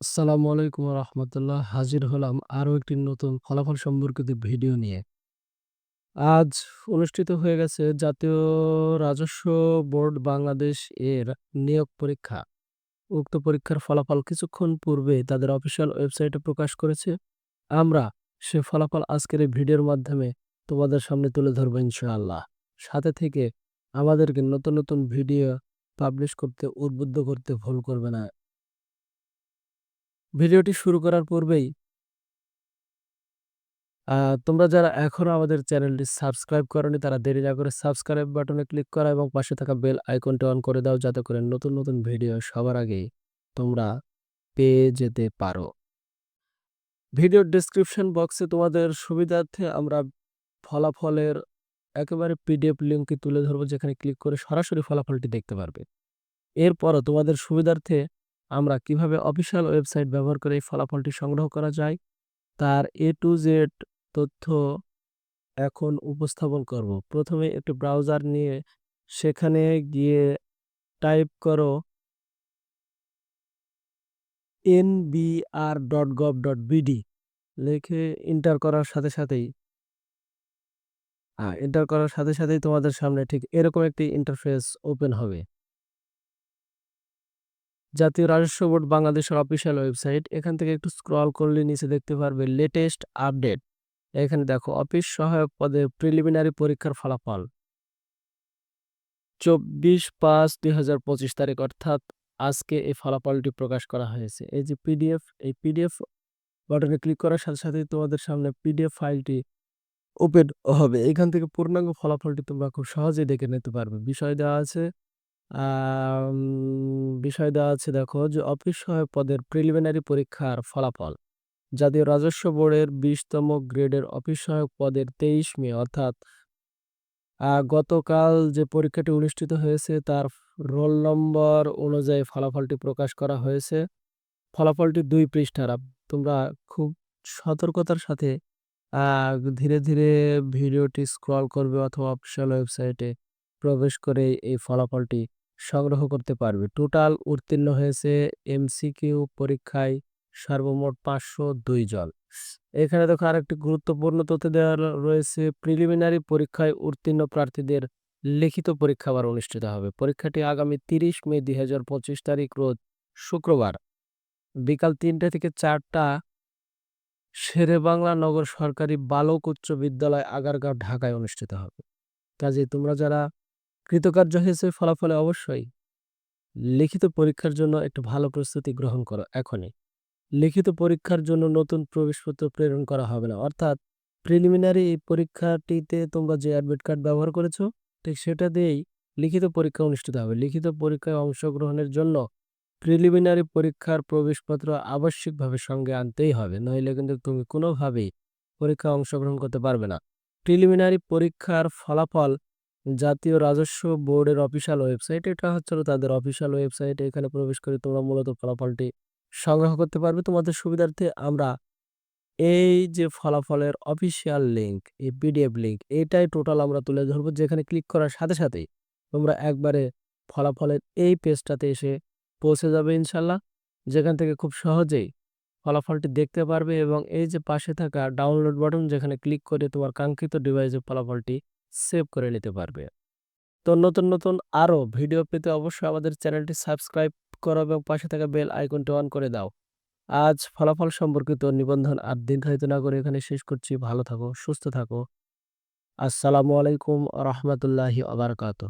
আসসালামু আলাইকুম রহমতুল্লাহ হাজির হলাম আরও একটি নতুন ফলাফল সম্পর্কিত ভিডিও নিয়ে। আজ অনুষ্ঠিত হয়ে গেছে জাতীয় রাজস্ব বোর্ড বাংলাদেশ এর নিয়োগ পরীক্ষা। উক্ত পরীক্ষার ফলাফল কিছুক্ষণ পূর্বে তাদের অফিসিয়াল ওয়েবসাইটে প্রকাশ করেছে। আমরা সে ফলাফল আজকের এই ভিডিওর মাধ্যমে তোমাদের সামনে তুলে ধরবো ইনশাআল্লাহ। সাথে থেকে আমাদেরকে নতুন নতুন ভিডিও পাবলিশ করতে, উদ্বুদ্ধ করতে ভুল করবে না। ভিডিওটি শুরু করার পূর্বেই তোমরা যারা এখনও আমাদের চ্যানেলটি সাবস্ক্রাইব করনি, তারা দেরি না করে সাবস্ক্রাইব বাটনে ক্লিক করা এবং পাশে থাকা বেল আইকনটি অন করে দাও যাতে করে নতুন নতুন ভিডিও সবার আগে তোমরা পেয়ে যেতে পারো। ভিডিও ডেসক্রিপশন বক্সে তোমাদের সুবিধার্থে আমরা ফলাফলের একেবারে পিডিএফ লিঙ্কটি তুলে ধরবো, যেখানে ক্লিক করে সরাসরি ফলাফলটি দেখতে পারবে। এরপরও তোমাদের সুবিধার্থে আমরা কীভাবে অফিসিয়াল ওয়েবসাইট ব্যবহার করে এই ফলাফলটি সংগ্রহ করা যায়, তার এ টু জেড তথ্য এখন উপস্থাপন করব। প্রথমে একটি ব্রাউজার নিয়ে সেখানে গিয়ে টাইপ করো NBR dot gov dot BD লিখে এন্টার করার সাথে সাথেই হ্যাঁ এন্টার করার সাথে সাথেই তোমাদের সামনে ঠিক এরকম একটি ইন্টারফেস ওপেন হবে। জাতীয় রাজস্ব বোর্ড বাংলাদেশের অফিসিয়াল ওয়েবসাইট। এখান থেকে একটু স্ক্রল করলে নিচে দেখতে পারবে লেটেস্ট আপডেট এখানে দেখো, অফিস সহায়ক পদে প্রিলিমিনারি পরীক্ষার ফলাফল। চব্বিশ পাঁচ দুই হাজার পঁচিশ তারিখ, অর্থাৎ আজকে এই ফলাফলটি প্রকাশ করা হয়েছে। এই যে পিডিএফ এই পিডিএফ বাটনে ক্লিক করার সাথে সাথে তোমাদের সামনে পিডিএফ ফাইলটি ওপেন হবে। এখান থেকে পূর্ণাঙ্গ ফলাফলটি তোমরা খুব সহজেই দেখে নিতে পারবে। বিষয় দেওয়া আছে বিষয় দেওয়া আছে দেখো যে, অফিস সহায়ক পদের প্রিলিমিনারি পরীক্ষার ফলাফল। জাতীয় রাজস্ব বোর্ডের বিশতম গ্রেডের অফিস সহায়ক পদের তেইশ মে, অর্থাৎ গতকাল যে পরীক্ষাটি অনুষ্ঠিত হয়েছে তার রোল নম্বর অনুযায়ী ফলাফলটি প্রকাশ করা হয়েছে। ফলাফলটি দুই পৃষ্ঠার তোমরা খুব সতর্কতার সাথে ধীরে ধীরে ভিডিওটি স্ক্রল করবে অথবা অফিসিয়াল ওয়েবসাইটে প্রবেশ করে এই ফলাফলটি সংগ্রহ করতে পারবে। টোটাল উত্তীর্ণ হয়েছে এমসিকিউ পরীক্ষায় সর্বমোট পাঁচশো দুই জন। এখানে দেখো আরেকটি গুরুত্বপূর্ণ তথ্য দেওয়া রয়েছে। প্রিলিমিনারি পরীক্ষায় উত্তীর্ণ প্রার্থীদের লিখিত পরীক্ষা আবার অনুষ্ঠিত হবে। পরীক্ষাটি আগামী তিরিশ মে দুই হাজার পঁচিশ তারিখ রোজ শুক্রবার বিকাল তিনটা থেকে চারটা শেরেবাংলা নগর সরকারি বালক উচ্চ বিদ্যালয় আগারগাঁও ঢাকায় অনুষ্ঠিত হবে। কাজে তোমরা যারা কৃতকার্য হয়েছে ফলাফলে অবশ্যই। লিখিত পরীক্ষার জন্য একটু ভালো প্রস্তুতি গ্রহণ করো এখনই। লিখিত পরীক্ষার জন্য নতুন প্রবেশপত্র প্রেরণ করা হবে না। অর্থাৎ প্রিলিমিনারি এই পরীক্ষাটিতে তোমরা যে অ্যাডমিট কার্ড ব্যবহার করেছ, ঠিক সেটা দিয়েই লিখিত পরীক্ষা অনুষ্ঠিত হবে। লিখিত পরীক্ষায় অংশগ্রহণের জন্য প্রিলিমিনারি পরীক্ষার প্রবেশপত্র আবশ্যিকভাবে সঙ্গে আনতেই হবে। নইলে কিন্তু তুমি কোনোভাবেই পরীক্ষায় অংশগ্রহণ করতে পারবে না। প্রিলিমিনারি পরীক্ষার ফলাফল জাতীয় রাজস্ব বোর্ডের অফিসিয়াল ওয়েবসাইট। এটা হচ্ছে তাদের অফিসিয়াল ওয়েবসাইট। এখানে প্রবেশ করে তোমরা মূলত ফলাফলটি সংগ্রহ করতে পারবে। তোমাদের সুবিধার্থে আমরা এই যে ফলাফলের অফিসিয়াল লিঙ্ক এই পিডিএফ লিঙ্ক এটাই টোটাল আমরা তুলে ধরবো। যেখানে ক্লিক করার সাথে সাথেই তোমরা একবারে ফলাফলের এই পেজটাতে এসে পৌঁছে যাবে ইনশাল্লাহ। যেখান থেকে খুব সহজেই ফলাফলটি দেখতে পারবে এবং এই যে পাশে থাকা ডাউনলোড বাটন, যেখানে ক্লিক করে তোমার কাঙ্ক্ষিত ডিভাইসে ফলাফলটি সেভ করে নিতে পারবে। তো নতুন নতুন আরও ভিডিও পেতে অবশ্যই আমাদের চ্যানেলটি সাবস্ক্রাইব করো এবং পাশে থাকা বেল আইকনটি অন করে দাও। আজ ফলাফল সম্পর্কিত নিবন্ধন আর দীর্ঘায়িত না করে এখানে শেষ করছি। ভালো থাকো, সুস্থ থাকো। আসসালামু আলাইকুম রহমতুল্লাহি আবরকাত